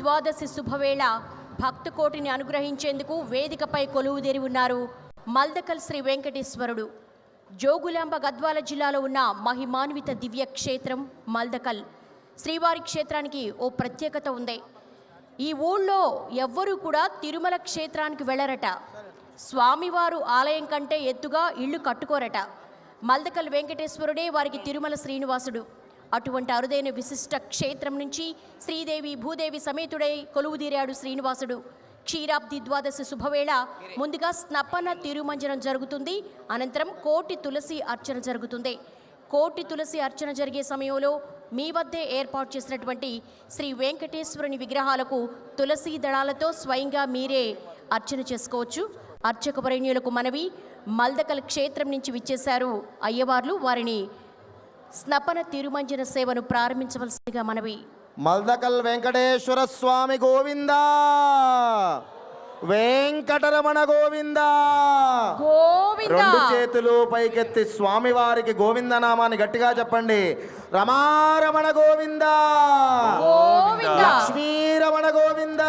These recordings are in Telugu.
ద్వాదశి శుభవేళ భక్త కోటిని అనుగ్రహించేందుకు వేదికపై కొలువుదేరి ఉన్నారు మల్దకల్ శ్రీ వెంకటేశ్వరుడు. జోగులాంబ గద్వాల జిల్లాలో ఉన్న మహిమాన్విత దివ్య క్షేత్రం మల్దకల్. శ్రీవారి క్షేత్రానికి ఓ ప్రత్యేకత ఉంది. ఈ ఊళ్ళో ఎవ్వరూ కూడా తిరుమల క్షేత్రానికి వెళ్ళరట స్వామివారు ఆలయం కంటే ఎత్తుగా ఇళ్ళు కట్టుకోరట. మల్దకల్ వెంకటేశ్వరుడే వారికి తిరుమల శ్రీనివాసుడు. అటువంటి అరుదైన విశిష్ట క్షేత్రం నుంచి శ్రీదేవి భూదేవి సమేతుడై కొలువుదీరాడు శ్రీనివాసుడు. క్షీరాబ్ది ద్వాదశి శుభవేళ ముందుగా స్నపన తిరుమంజనం జరుగుతుంది. అనంతరం కోటి తులసి అర్చన జరుగుతుంది. కోటి తులసి అర్చన జరిగే సమయంలో మీ వద్దే ఏర్పాటు చేసినటువంటి శ్రీ వెంకటేశ్వరుని విగ్రహాలకు తులసి దళాలతో స్వయంగా మీరే అర్చన చేసుకోవచ్చు. అర్చక వరేణ్యులకు మనవి మల్దకల్ క్షేత్రం నుంచి విచ్చేశారు అయ్యవార్లు. వారిని స్నపన తిరుమంజన సేవను ప్రారంభించవలసిందిగా మనవి. మల్దకల్ వెంకటేశ్వర స్వామి గోవింద! వెంకటరమణ గోవింద! గోవింద! రెండు చేతులు పైకెత్తి స్వామి వారికి గోవింద నామాన్ని గట్టిగా చెప్పండి. రమారమణ గోవింద! లక్ష్మీరమణ గోవింద!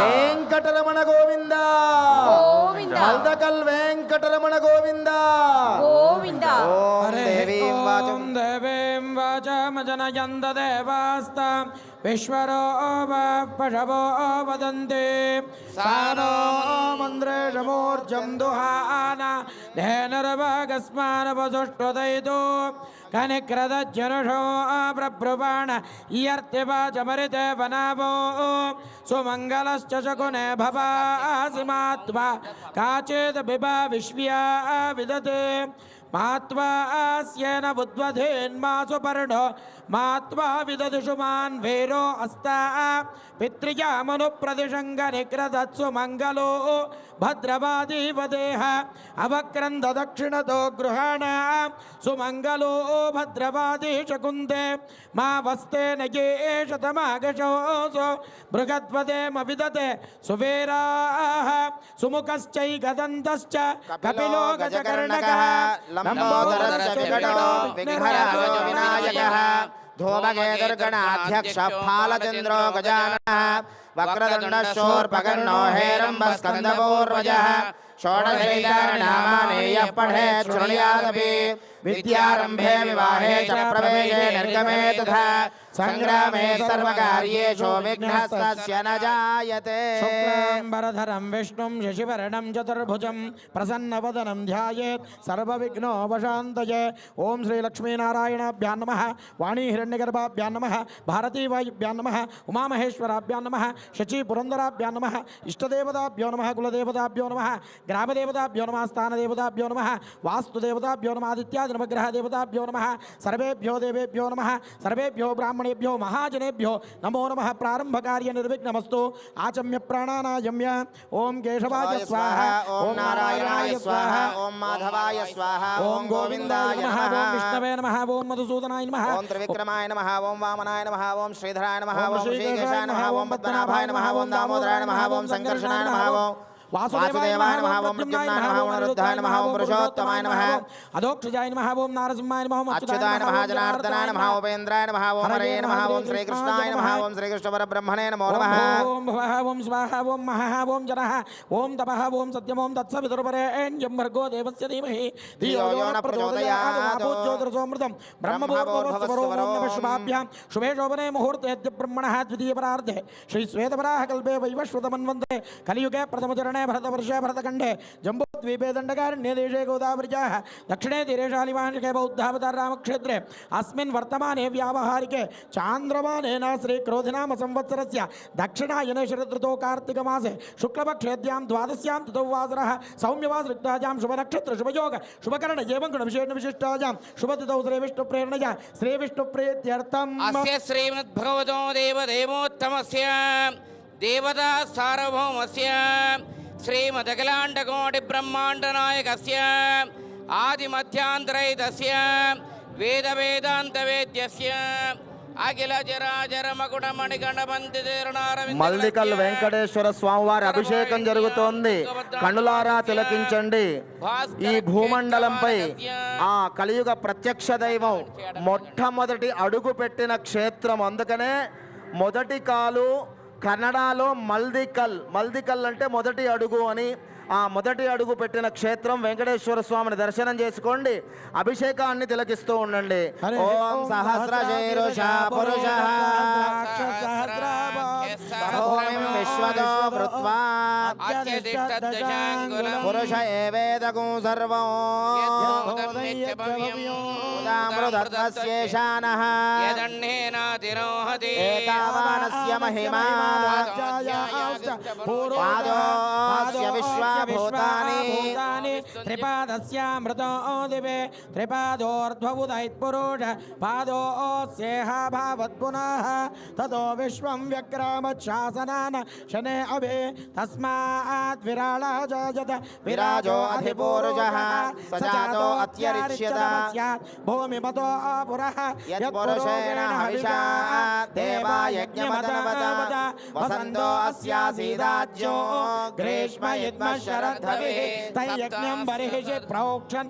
వెంకటరమణ గోవింద! గోవింద! మల్దకల్ వెంకటరమణ గోవింద! वाचामजनयन्द देवास्तां विश्वरो वा पशवो वदन्ति सानो मन्द्रेशमूर्जं दुहान धेनुर्वागस्मानवसुष्टुदयितो कनिक्रदज्जनुषो प्रब्रुवाण इयर्तिवाचमरिते वनावो सुमङ्गलश्च शकुने भवासि मात्वा काचित् बिबा विश्व्या विदते మాత్వాస్యేన ఉద్వధేన్మాసు పర్ణో మాత్వా విదధుషు వేరో అస్త పితృయామను ప్రతిషంగ నిగ్రదత్సు మంగళో भद्रवादीवदेह दक्षिणतो गृहाण, सुमङ्गलो भद्रवादी शकुन्दे, मा वस्ते न ये शतमागशोऽसो बृहद्वदेमविदते सुवीराः, सुमुखश्चैकदन्तश्च, कपिलो गजकर्णकः वक्रतुण्डशोर्पकर्णो हेरम्बस्कन्दपूर्वजः। षोडशैतानि यः शृणुयादपि विद्यारम्भे विवाहे च प्रवेशे निर्गमे तथा सङ्ग्रामे सर्वकार्येषु विघ्नस्तस्य न जायते। शुक्लाम्बरधरं विष्णुं शशिवर्णं, चतुर्भुजं प्रसन्नवदनं ध्यायेत्। सर्वविघ्नोपशान्तये। ॐ श्रीलक्ष्मीनारायणाभ्यां नमः, वाणीहिरण्यगर्भाभ्यां नमः, भारतीवायुभ्यां नमः, उमामहेश्वराभ्यां नमः, शचीपुरन्दराभ्यां नमः, इष्टदेवताभ्यो नमः, कुलदेवताभ्यो नमः, ग्रामदेवताभ्यो नमः, स्थानदेवताभ्यो नमः, वास्तुदेवताभ्यो नमः, आदित्यादिनवग्रहदेवताभ्यो नमः, सर्वेभ्यो देवेभ्यो नमः, सर्वेभ्यो ब्राह्मणेभ्यो బ్రాహ్మణేభ్యో మహాజనేభ్యో నమో నమ ప్రారంభకార్య నిర్విఘ్నమస్తు ఆచమ్య ప్రాణానాయమ్య ఓం కేశవాయ స్వాహ ఓం నారాయణాయ స్వాహ ఓం మాధవాయ స్వాహ ఓం గోవిందాయ నమః ఓం విష్ణవే నమః ఓం మధుసూదనాయ నమః ఓం త్రివిక్రమాయ నమః ఓం వామనాయ నమః ఓం శ్రీధరాయ నమః ఓం శ్రీకేశాయ నమః ఓం పద్మనాభాయ నమః ఓం దామోదరాయ నమః ఓం సంకర్షణాయ నమః ఓం वासुदेवाय नमः ॐ प्रद्युम्नाय नमः ॐ अनिरुद्धाय नमः ॐ पुरुषोत्तमाय नमः अधोक्षजाय नमः ॐ नारसिंहाय नमः ॐ अच्युताय नमः जनार्दनाय नमः उपेन्द्राय नमः ॐ हरये नमः ॐ श्रीकृष्णाय नमः ॐ श्रीकृष्णपरब्रह्मणे नमो नमः ॐ भवः ॐ स्वाहा ॐ महः ॐ जनः ॐ तपः ॐ सत्यम् ॐ तत्सवितुर्वरेण्यं भर्गो देवस्य धीमहि धियो यो न प्रचोदयात् ज्योतिरसोऽमृतं ब्रह्मभूर्भुवस्वरो नमः शुभाभ्यां शुभे शोभने मुहूर्ते ब्रह्मणः द्वितीयपरार्धे श्रीश्वेतवराह कल्पे वैवस्वतमन्वन्ते कलियुगे प्रथमचरणे भरतवर्षे भरतखण्डे, जम्बूद्वीपे दण्डकारण्ये देशे गोदावृजाः दक्षिणे तीरे शालिवाहनिके बौद्धावतार रामक्षेत्रे, अस्मिन् वर्तमाने व्यावहारिके चान्द्रमानेन श्रीक्रोधिनाम संवत्सरस्य दक्षिणायने शरदृतो कार्तिकमासे शुक्लपक्षेद्यां द्वादश्यां तिथौ वासरः सौम्यवासृक्ताजां शुभनक्षत्र शुभयोग, शुभकर्ण एवं गुणविशेष विशिष्टाजां, शुभतिथौ श्रीविष्णुप्रेरणया श्रीविष्णुप्रीत्यर्थम् अस्य श्रीमद्भगवतो देवदेवोत्तमस्य, देवता सार्वभौमस्य। श्रीमदखिलाण्डकोटिब्रह्माण्डनायकस्य आदिमध्यान्तरहितस्य वेदवेदान्तवेद्यस्य అఖిలజరాజరమకుడమణిగణబంతి మల్లికల్ వెంకటేశ్వర స్వామివారి అభిషేకం జరుగుతోంది కనులారా తిలకించండి ఈ భూమండలంపై ఆ కలియుగ ప్రత్యక్ష దైవం మొట్టమొదటి అడుగు పెట్టిన క్షేత్రం అందుకనే మొదటి కాలు కన్నడలో మల్దికల్. మల్దికల్ అంటే మొదటి అడుగు అని ఆ మొదటి అడుగు పెట్టిన క్షేత్రం వెంకటేశ్వర స్వామిని దర్శనం చేసుకోండి. అభిషేకాన్ని తిలకిస్తూ ఉండండి. ఓం సహస్రశీరుష పురుష. విశ్వదో భృత్వా పురుష ఏవేదకం సర్వం. तिरोहति एकावमानस्य दिवे। त्रिपादोर्ध्वबुधैत्पुरुष पादोऽस्येह भावत्पुनः ततो विश्वं व्यक्रामच्छासनान् शने अभि। तस्मात् विराळा जायत विराजो अधिपूरुजः। स जातो अत्यरिच्यत। भूमिपतो यत्पुरुषेण हविषा देवायज्ञमदनवद। वसन्तो अस्यासीदाज्यो। ग्रीष्मयुग्मशरद्धवे तयज्ञं प्रोक्षन्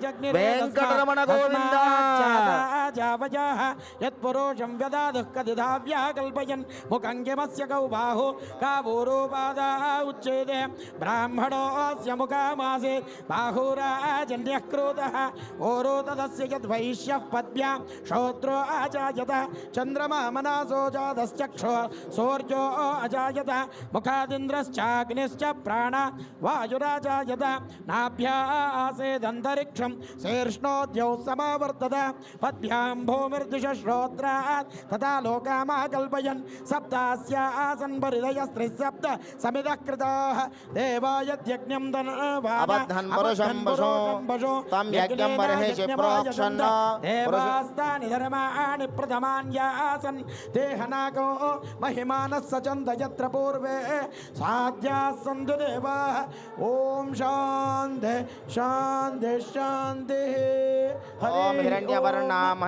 గోవింద గోవింద లక్ష్మీరమణ గోవింద వెంకటరమణ గోవింద चावजाः यत्पुरोषं व्यदादुः कौ कावोरोपादाः ब्राह्मणोऽस्य बाहुराजन्यः क्रोधः। ओरो तदस्य यद्वैश्यः पद्म्या। श्रोत्रो अजायत। चन्द्रमा जातश्चक्षो। सौर्यो अजायत। मुखादिन्द्रश्चाग्निश्च प्राण। वायुराजायत। नाभ्या आसेदन्तरिक्षं। समावर्तत। पद्भ्या भूमिर्दुषश्रोत्रात् तथा लोकामाकल्पयन् सप्तास्य आसन् परिदयस्त्रिशब्द समिदः कृताः देवायद्यज्ञं देवास्तानि धर्माणि प्रथमान् यासन्। देहनाको महिमानः सचन्द पूर्वे। साध्याः देवाः। ॐ शान्ति शान्ति शान्तिः। ॐ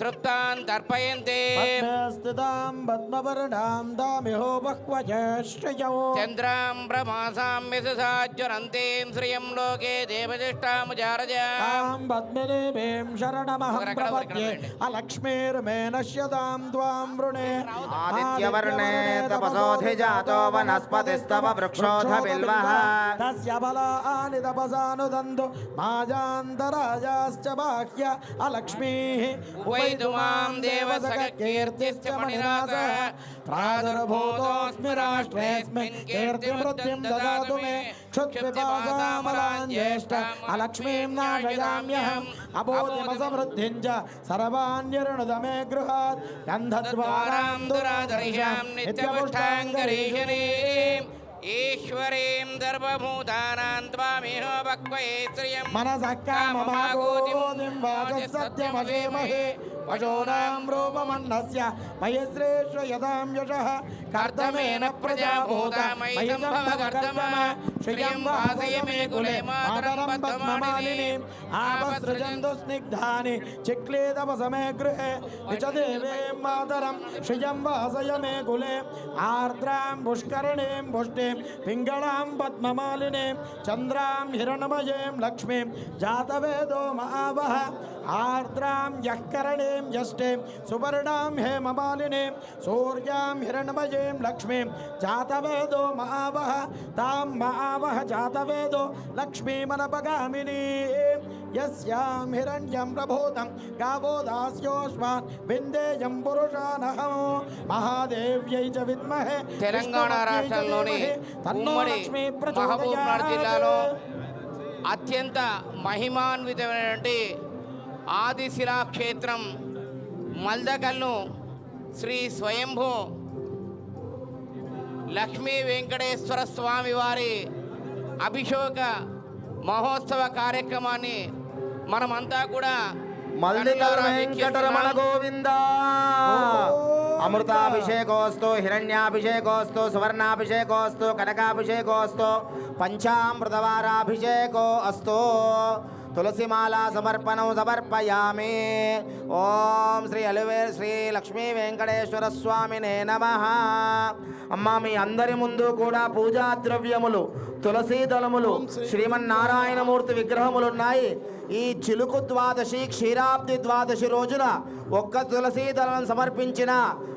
तृप्तान् कर्पयन्ति स्थितां पद्मवर्णां दामिहो बह्वज्येष्ठयौ चन्द्रां प्रमासां विससाज्वरन्तीं श्रियं लोके देवज्येष्ठामुचारजां पद्मिनीमीं शरणमहं प्रपद्ये। अलक्ष्मीर्मे नश्यतां त्वां वृणे। आदित्यवर्णे तपसोऽधिजातो वनस्पतिस्तव वृक्षोऽध बिल्वः। तस्य फलानि तपसानुदन्तु। माजान्तराजाश्च बाह्य अलक्ष्मीः वै त्वां देवसखकीर्तिश्च मणिनाथ प्रादुर्भूतोऽस्मि राष्ट्रेऽस्मिन् कीर्तिमृत्युं ददातु मे। क्षुत्पिपासामलाञ्ज्येष्ठ अलक्ष्मीं नाशयाम्यहम्। अबोधिमसमृद्धिं च सर्वान्यरुणदमे गृहात्। गन्धद्वारां दुराधरिष्यां नित्यपुष्टाङ्गरीहिणीम्। ईश्वरीं सर्वभूतानां त्वामेह वक्वये श्रियं मनसः काममागोदिं वाचः सत्यमहेमहे पशूनां रूपमन्नस्य मयश्रेष्वयतां यशः। कर्तमेन श्रियं वासय मे कुले मातरं पद्ममालिनीम् आपसृजन्तु स्निग्धानि गृहे। मातरं, श्रियं वासय मे कुले, आर्द्रां पुष्टिं पद्ममालिनीं, चन्द्रां हिरणमयीं लक्ष्मीं, जातवेदो महावः ఆర్ద్రాం యఃకరణీం యష్టేం సువర్ణాం హేమమాలినీం సూర్యాం హిరణ్మయీం లక్ష్మీం జాతవేదో మహావహ తాం మహావహ జాతవేదో లక్ష్మీమనపగామినీ యస్యాం హిరణ్యం ప్రభూతం గావో దాస్యోష్మాన్ విందేయం పురుషానహం మహాదేవ్యై చ విద్మహే తెలంగాణ రాష్ట్రంలోని లక్ష్మీ మహబూబ్నగర్ జిల్లాలో అత్యంత మహిమాన్వితమైనటువంటి ఆదిశిలా క్షేత్రం మల్దకల్ను శ్రీ స్వయంభూ లక్ష్మీ వెంకటేశ్వర స్వామి వారి అభిషేక మహోత్సవ కార్యక్రమాన్ని మనమంతా కూడా మల్లికల్ కన్నులారా వెంకటరమణ. గోవింద అమృతాభిషేకోస్తు హిరణ్యాభిషేకోస్తు సువర్ణాభిషేకోస్తు కనకాభిషేకోస్తు పంచామృతవారాభిషేకో అస్తు. తులసిమాలా సమర్పణం సమర్పయామి. ఓం శ్రీ అలివేర్ శ్రీ లక్ష్మీ వెంకటేశ్వర స్వామినే నమ. అమ్మా మీ అందరి ముందు కూడా పూజా ద్రవ్యములు తులసీ దళములు శ్రీమన్నారాయణమూర్తి విగ్రహములు ఉన్నాయి ఈ చిలుకు ద్వాదశి క్షీరాబ్ది ద్వాదశి రోజున ఒక్క తులసీ దళం సమర్పించిన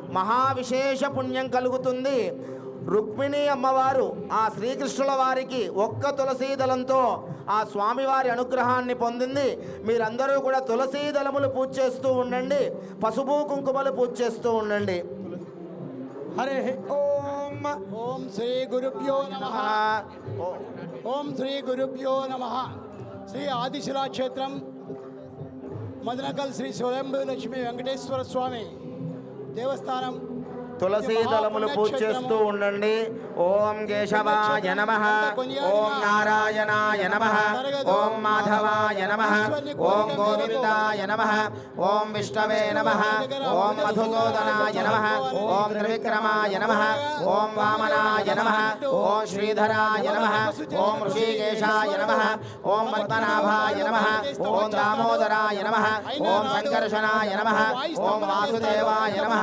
మహావిశేష పుణ్యం కలుగుతుంది. రుక్మిణి అమ్మవారు ఆ శ్రీకృష్ణుల వారికి ఒక్క తులసీ దళంతో ఆ స్వామివారి అనుగ్రహాన్ని పొందింది. మీరందరూ కూడా తులసీ దళములు పూజ చేస్తూ ఉండండి. పసుపు కుంకుమలు పూజ చేస్తూ ఉండండి. హరి ఓం. ఓం శ్రీ గురుభ్యో నమ. ఓం శ్రీ గురుభ్యో నమ. శ్రీ ఆదిశిలా క్షేత్రం మదనకల్ శ్రీ స్వయంభూ లక్ష్మీ వెంకటేశ్వర స్వామి దేవస్థానం తులసీ దళములు పూజ చేస్తూ ఉండండి ఓం కేశవాయ నమ ఓం నారాయణాయ నమ ఓం మాధవాయ నమ ఓం గోవిందాయ నమ ఓం విష్ణవే నమ ఓం మధుసూదనాయ నమ ఓం త్రివిక్రమాయ నమ ఓం వామనాయ నమ ఓం శ్రీధరాయ నమ ఓం ఋషికేశాయ నమ ఓం పద్మనాభాయ నమ ఓం దామోదరాయ నమ ఓం సంకర్షణాయ నమ ఓం వాసుదేవాయ నమ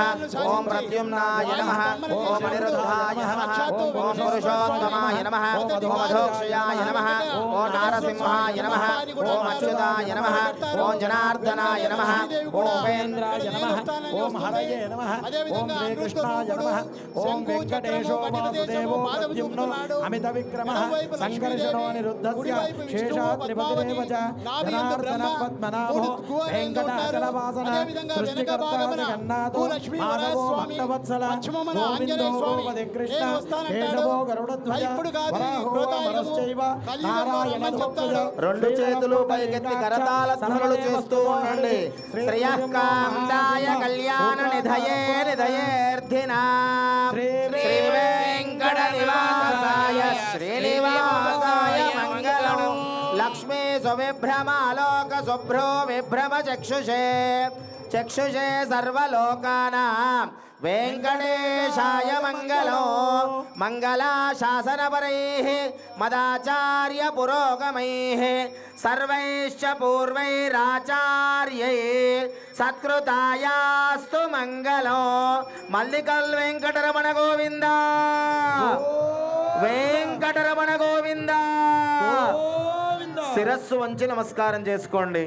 ఓం ప్రద్యుమ్నాయ निरुद्धाय नमः ओम निरुद्धाय नमः ओम पुरुषोत्तमाय नमः ओम अधोक्षयाय नमः ओम नारसिंहाय नमः ओम अच्युताय नमः ओम जनार्दनाय नमः ओम उपेन्द्राय नमः ओम हरये नमः ओम श्रीकृष्णाय नमः ओम वेंकटेशो वासुदेवो मध्यमनो अमित विक्रमः सङ्कर्षणो निरुद्धस्य शेषाद्रिपतिरेव च जनार्दन पद्मनाभो वेंकटाचलवासन सृष्टिकर्ता जगन्नाथो माधवो भक्तवत्स రెండు చేతులు పైకెత్తి కరతాళ ధ్వనులు చేస్తూ ఉండండి. శ్రేయకాందాయ కళ్యాణ నిధయే నిధయేర్థినా శ్రీ వెంకట నివాసాయ శ్రీనివాసాయ మంగళం. లక్ష్మీ సువిభ్రమాలోక శుభ్రో విభ్రమ చక్షుషే చక్షుషే సర్వలోకానాం. వెంకటేశాయ మంగళం మంగళాశాసనపరైः మదాచార్య పురోగమైः సర్వైశ్చ పూర్వైరాచార్యై సత్కృతాయాస్తు మంగళం మల్లికల్ వెంకటరమణ గోవింద వెంకటరమణ గోవింద శిరస్సు వంచి నమస్కారం చేసుకోండి।